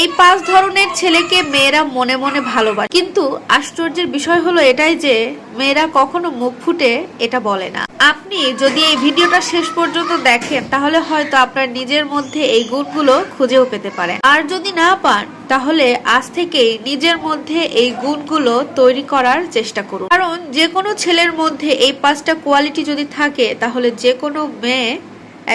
এই পাঁচ ধরনের ছেলেকে মেয়েরা মনে মনে ভালোবাসে। কিন্তু আশ্চর্যের বিষয় হলো এটাই যে, মেয়েরা কখনো মুখ ফুটে এটা বলে না। আপনি যদি এই ভিডিওটা শেষ পর্যন্ত দেখেন, তাহলে হয়তো আপনার নিজের মধ্যে এই গুণগুলো খুঁজেও পেতে পারেন। আর যদি না পান, তাহলে আজ থেকেই নিজের মধ্যে এই গুণগুলো তৈরি করার চেষ্টা করুন। কারণ যে কোনো ছেলের মধ্যে এই পাঁচটা কোয়ালিটি যদি থাকে, তাহলে যে কোনো মেয়ে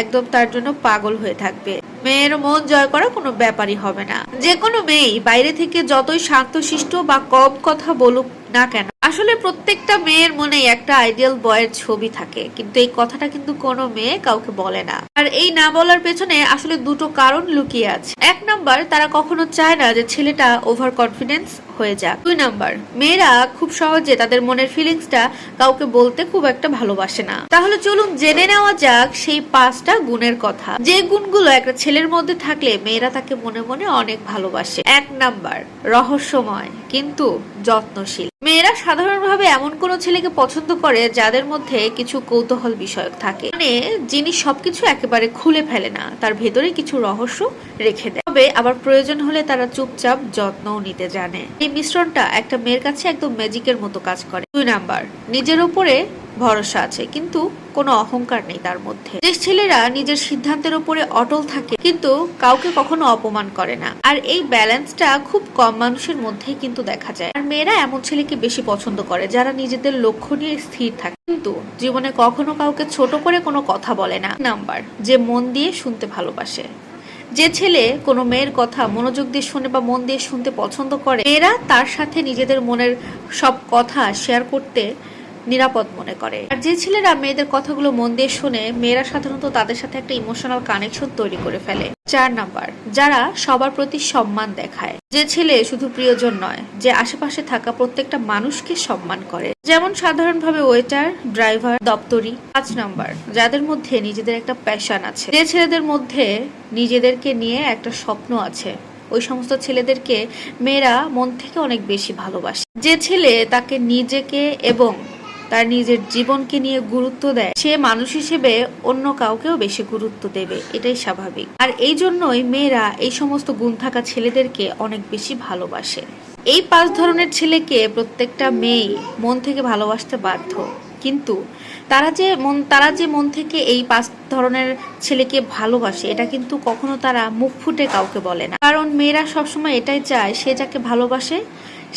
একদম তার জন্য পাগল হয়ে থাকবে। মেয়ের মন জয় করা কোনো ব্যাপারই হবে না। যে কোনো মেয়েই বাইরে থেকে যতই শান্তশিষ্ট বা কম কথা বলুক না কেন আসলে প্রত্যেকটা মেয়ের মনে একটা আইডিয়াল বয়ের ছবি থাকে, কিন্তু এই কথাটা কিন্তু কোনো মেয়ে কাউকে বলে না। আর এই না বলার পেছনে আসলে দুটো কারণ লুকিয়ে আছে। এক নাম্বার, তারা কখনো চায় না যে ছেলেটা ওভার কনফিডেন্স হয়ে যাক। দুই নাম্বার, মেয়েরা খুব সহজে তাদের মনের ফিলিংসটা কাউকে বলতে খুব একটা ভালোবাসে না। তাহলে চলুন জেনে নেওয়া যাক সেই পাঁচটা গুণের কথা। যে গুণগুলো একটা ছেলের মধ্যে থাকলে মেয়েরা তাকে মনে মনে অনেক ভালোবাসে। এক নাম্বার, রহস্যময়, কিন্তু যত্নশীল। মেয়েরা সাধারণভাবে এমন কোনো ছেলেকে পছন্দ করে যাদের মধ্যে কিছু কৌতূহল বিষয়ক থাকে। মানে যিনি সবকিছু একেবারে খুলে ফেলে না, তার ভেতরে কিছু রহস্য রেখে দেয়। তবে আবার প্রয়োজন হলে তারা চুপচাপ যত্নও নিতে জানে। এই মিশ্রণটা একটা মেয়ের কাছে একদম ম্যাজিকের মতো কাজ করে। দুই নাম্বার, নিজের উপরে ভরসা আছে, কিন্তু কোনো অহংকার নেই তার মধ্যে। দেশ ছেলেরা নিজের সিদ্ধান্তের উপরে অটল থাকে, কিন্তু কাউকে কখনো অপমান করে না। আর এই ব্যালেন্সটা খুব কম মানুষের মধ্যেই কিন্তু দেখা যায়। আর মেয়েরা এমন ছেলেকে বেশি পছন্দ করে, যারা নিজেদের লক্ষ্য নিয়ে স্থির থাকে। কিন্তু জীবনে কখনো কাউকে ছোট করে কোনো কথা বলে না। নাম্বার, যে মন দিয়ে শুনতে ভালোবাসে। যে ছেলে কোনো মেয়ের কথা মনোযোগ দিয়ে শুনে বা মন দিয়ে শুনতে পছন্দ করে, মেয়েরা তার সাথে নিজেদের মনের সব কথা শেয়ার করতে নিরাপদ মনে করে। আর যে ছেলেরা মেয়েদের কথাগুলো মন দিয়ে শুনে, মেয়েরা সাধারণত তাদের সাথে একটা ইমোশনাল কানেকশন তৈরি করে ফেলে। চার নাম্বার, যারা সবার প্রতি সম্মান দেখায়। যে ছেলে শুধু প্রিয়জন নয়, যে আশেপাশে থাকা প্রত্যেকটা মানুষকে সম্মান করে। যেমন সাধারণভাবে ওয়েটার ড্রাইভার দপ্তরি। পাঁচ নাম্বার, যাদের মধ্যে নিজেদের একটা প্যাশন আছে। যে ছেলেদের মধ্যে নিজেদেরকে নিয়ে একটা স্বপ্ন আছে, ওই সমস্ত ছেলেদেরকে মেয়েরা মন থেকে অনেক বেশি ভালোবাসে। যে ছেলে তাকে নিজেকে এবং তার নিজের জীবনকে নিয়ে গুরুত্ব দেয়। সে মানুষ হিসেবে অন্য কাউকেও বেশি গুরুত্ব দেবে, এটাই স্বাভাবিক। আর এই জন্যই মেয়েরা এই সমস্ত গুণ থাকা ছেলেদেরকে অনেক বেশি ভালোবাসে। এই পাঁচ ধরনের ছেলেকে প্রত্যেকটা মেয়ে মন থেকে ভালোবাসতে বাধ্য। কিন্তু তারা যে মন, তারা যে মন থেকে এই পাঁচ ধরনের ছেলেকে ভালোবাসে, এটা কিন্তু কখনো তারা মুখ ফুটে কাউকে বলে না। কারণ মেয়েরা সবসময় এটাই চায়, সে যাকে ভালোবাসে,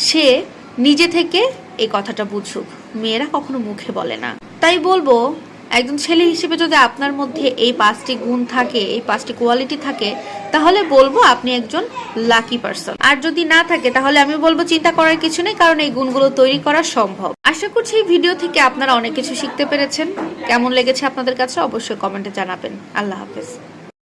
সে নিজে থেকে এই কথাটা বুঝুক। মেয়েরা কখনো মুখে বলে না। তাই বলব, একজন ছেলে হিসেবে যদি আপনার মধ্যে এই পাঁচটি গুণ থাকে, এই পাঁচটি কোয়ালিটি থাকে, তাহলে বলব আপনি একজন লাকি পারসন আর যদি না থাকে, তাহলে আমি বলব চিন্তা করার কিছু নেই, কারণ এই গুণগুলো তৈরি করা সম্ভব। আশা করছি এই ভিডিও থেকে আপনারা অনেক কিছু শিখতে পেরেছেন। কেমন লেগেছে আপনাদের কাছে অবশ্যই কমেন্টে জানাবেন। আল্লাহ হাফেজ।